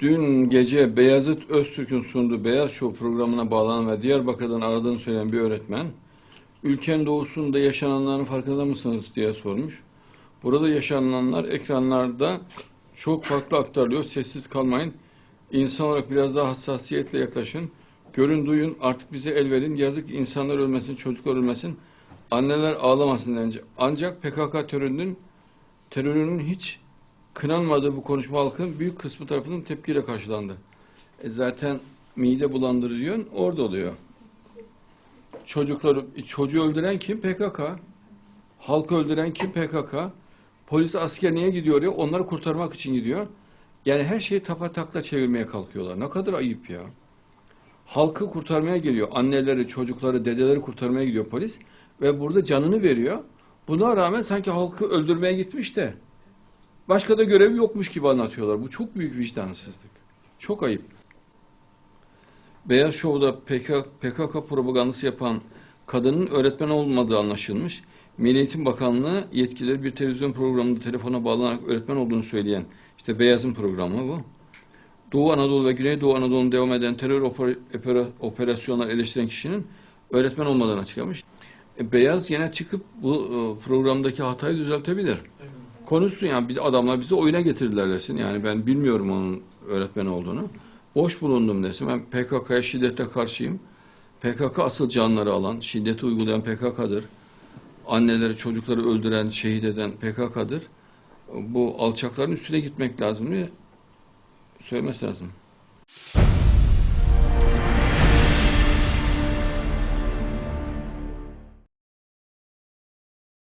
Dün gece Beyazıt Öztürk'ün sunduğu Beyaz Show programına bağlanan ve Diyarbakır'dan aradığını söyleyen bir öğretmen, ülkenin doğusunda yaşananların farkında mısınız diye sormuş. Burada yaşananlar ekranlarda çok farklı aktarılıyor. Sessiz kalmayın. İnsan olarak biraz daha hassasiyetle yaklaşın. Görün duyun artık bize el verin. Yazık insanlar ölmesin, çocuklar ölmesin. Anneler ağlamasın dence. Ancak PKK terörünün terörünün hiç kınanmadığı bu konuşma halkın büyük kısmı tarafından tepkiyle karşılandı. E zaten mide bulandırıcı yön orada oluyor. Çocukları, çocuğu öldüren kim? PKK. Halkı öldüren kim? PKK. Polis asker niye gidiyor ya? Onları kurtarmak için gidiyor. Yani her şeyi tapa takla çevirmeye kalkıyorlar. Ne kadar ayıp ya. Halkı kurtarmaya geliyor. Anneleri, çocukları, dedeleri kurtarmaya gidiyor polis. Ve burada canını veriyor. Buna rağmen sanki halkı öldürmeye gitmiş de başka da görevi yokmuş gibi anlatıyorlar. Bu çok büyük vicdansızlık. Çok ayıp. Beyaz Şov'da PKK, PKK propagandası yapan kadının öğretmen olmadığı anlaşılmış. Milli Eğitim Bakanlığı yetkilileri bir televizyon programında telefona bağlanarak öğretmen olduğunu söyleyen işte Beyaz'ın programı bu. Doğu Anadolu ve Güneydoğu Anadolu'nun devam eden terör oper- opera- operasyonları eleştiren kişinin öğretmen olmadığını açıklamış. E, Beyaz yine çıkıp bu e, programdaki hatayı düzeltebilir. Konuşsun yani biz adamlar bizi oyuna getirdiler desin. Yani ben bilmiyorum onun öğretmen olduğunu. Boş bulundum desin. Ben PKK'ya şiddete karşıyım. PKK asıl canları alan, şiddeti uygulayan PKK'dır. Anneleri, çocukları öldüren, şehit eden PKK'dır. Bu alçakların üstüne gitmek lazım diye söylemesi lazım.